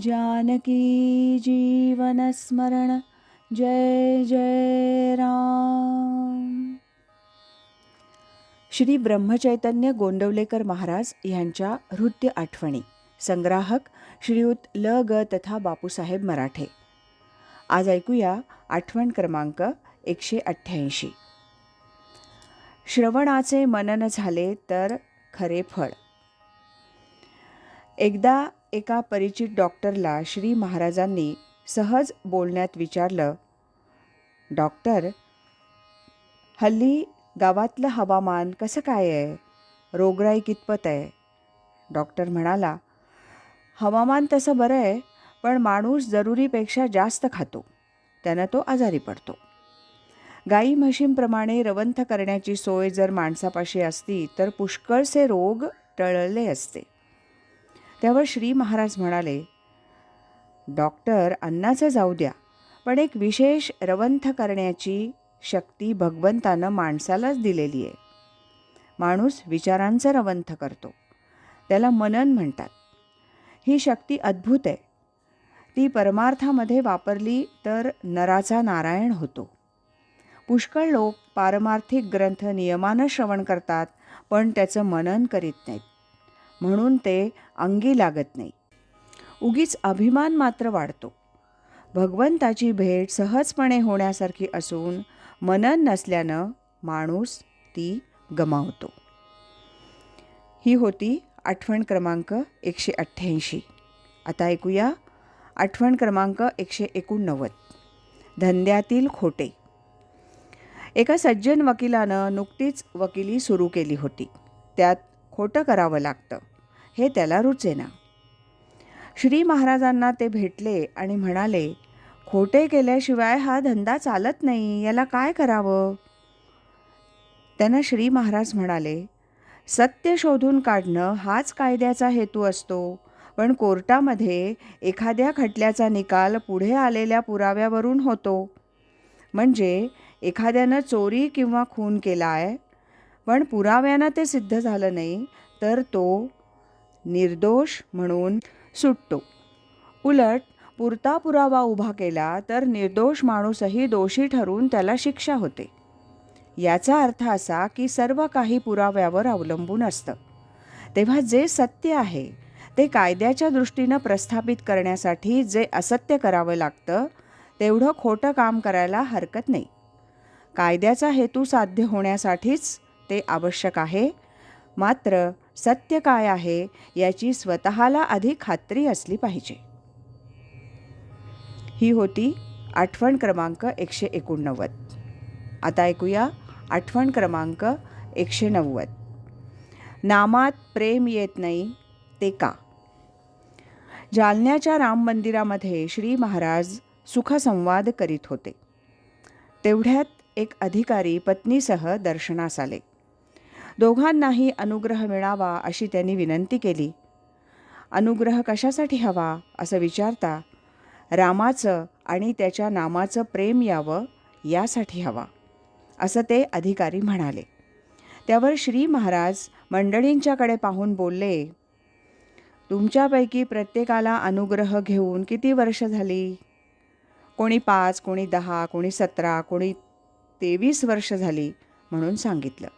जानकी जीवनस्मरण जय जय राम. श्री ब्रह्मचैतन्य गोंदवलेकर महाराज यांच्या हृदय आठवणी संग्राहक श्रीयुत ल. ग. तथा बापूसाहेब मराठे. आज ऐकूया आठवण क्रमांक एकशे अठ्ठ्याऐंशी. श्रवणाचे मनन झाले तर खरे फळ. एकदा एका परिचित डॉक्टरला श्री महाराजांनी सहज बोलण्यात विचारलं डॉक्टर हल्ली गावातलं हवामान कसं काय आहे? रोगराई कितपत आहे? डॉक्टर म्हणाला हवामान तसं बरं आहे पण माणूस जरुरीपेक्षा जास्त खातो. त्यानं तो आजारी पडतो. गाई म्हशींप्रमाणे रवंथ करण्याची सोय जर माणसापाशी असती तर पुष्कळसे रोग टळले असते. त्यावर श्री महाराज म्हणाले डॉक्टर अन्नाचं जाऊ द्या पण एक विशेष रवंथ करण्याची शक्ती भगवंतानं माणसालाच दिलेली आहे. माणूस विचारांचं रवंथ करतो. त्याला मनन म्हणतात. ही शक्ती अद्भुत आहे. ती परमार्थामध्ये वापरली तर नराचा नारायण होतो. पुष्कळ लोक पारमार्थिक ग्रंथ नियमानं श्रवण करतात पण त्याचं मनन करीत नाहीत. म्हणून ते अंगी लागत नाही. उगीच अभिमान मात्र वाढतो. भगवंताची भेट सहजपणे होण्यासारखी असून मनन नसल्यानं माणूस ती गमावतो. ही होती आठवण क्रमांक एकशे अठ्ठ्याऐंशी. आता ऐकूया आठवण क्रमांक एकशे एकोणनव्वद. धंद्यातील खोटे. एका सज्जन वकिलानं नुकतीच वकिली सुरू केली होती. त्यात खोटं करावं लागतं. हे त्याला रुचेना. श्री महाराजांना ते भेटले आणि म्हणाले खोटे केल्याशिवाय हा धंदा चालत नाही याला काय करावं? त्यांना श्री महाराज म्हणाले सत्य शोधून काढणं हाच कायद्याचा हेतू असतो. पण कोर्टामध्ये एखाद्या खटल्याचा निकाल पुढे आलेल्या पुराव्यावरून होतो. म्हणजे एखाद्यानं चोरी किंवा खून केला आहे पण पुराव्यानं ते सिद्ध झालं नाही तर तो निर्दोष म्हणून सुटतो. उलट पुरता पुरावा उभा केला तर निर्दोष माणूसही दोषी ठरून त्याला शिक्षा होते. याचा अर्थ असा की सर्व काही पुराव्यावर अवलंबून असतं. तेव्हा जे सत्य आहे ते कायद्याच्या दृष्टीनं प्रस्थापित करण्यासाठी जे असत्य करावं लागतं तेवढं खोटं काम करायला हरकत नाही. कायद्याचा हेतू साध्य होण्यासाठीच ते आवश्यक आहे. मात्र सत्य काय आहे याची स्वतःला आधी खात्री असली पाहिजे. ही होती आठवण क्रमांक एकशे एकोणनव्वद. आता ऐकूया आठवण क्रमांक एकशे नव्वद. नामात प्रेम येत नाही ते का? जालन्याच्या राम मंदिरामध्ये श्री महाराज सुखसंवाद करीत होते. तेवढ्यात एक अधिकारी पत्नीसह दर्शनास आले. दोघांनाही अनुग्रह मिळावा अशी त्यांनी विनंती केली. अनुग्रह कशासाठी हवा? असं विचारता रामाचं आणि त्याच्या नामाचं प्रेम यावं यासाठी हवा असं ते अधिकारी म्हणाले. त्यावर श्री महाराज मंडळींच्याकडे पाहून बोलले तुमच्यापैकी प्रत्येकाला अनुग्रह घेऊन किती वर्ष झाली? कोणी पाच कोणी दहा कोणी सतरा कोणी तेवीस वर्ष झाली म्हणून सांगितलं.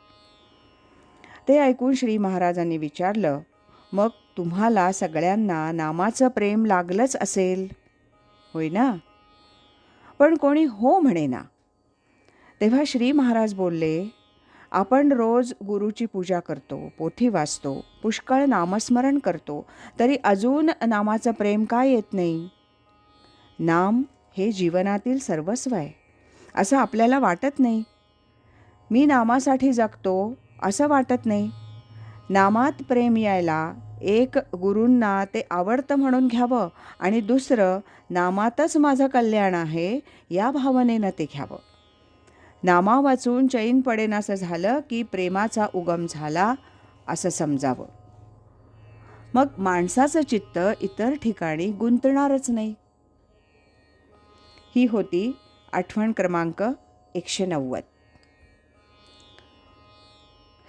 ते ऐकून श्री महाराजांनी विचारलं मग तुम्हाला सगळ्यांना नामाचं प्रेम लागलंच असेल? होय ना. पण कोणी हो म्हणे ना तेव्हा श्री महाराज बोलले आपण रोज गुरुची पूजा करतो पोथी वाचतो पुष्कळ नामस्मरण करतो तरी अजून नामाचं प्रेम काय येत नाही? नाम हे जीवनातील सर्वस्व आहे असं आपल्याला वाटत नाही. मी नामासाठी जगतो असं वाटत नाही. नामात प्रेम यायला एक गुरूंना ते आवडतं म्हणून घ्यावं आणि दुसरं नामातच माझं कल्याण आहे या भावनेनं ते घ्यावं. नामा वाचून चैन पडेन असं झालं की प्रेमाचा उगम झाला असं समजावं. मग माणसाचं चित्त इतर ठिकाणी गुंतणारच नाही. ही होती आठवण क्रमांक एकशे नव्वद.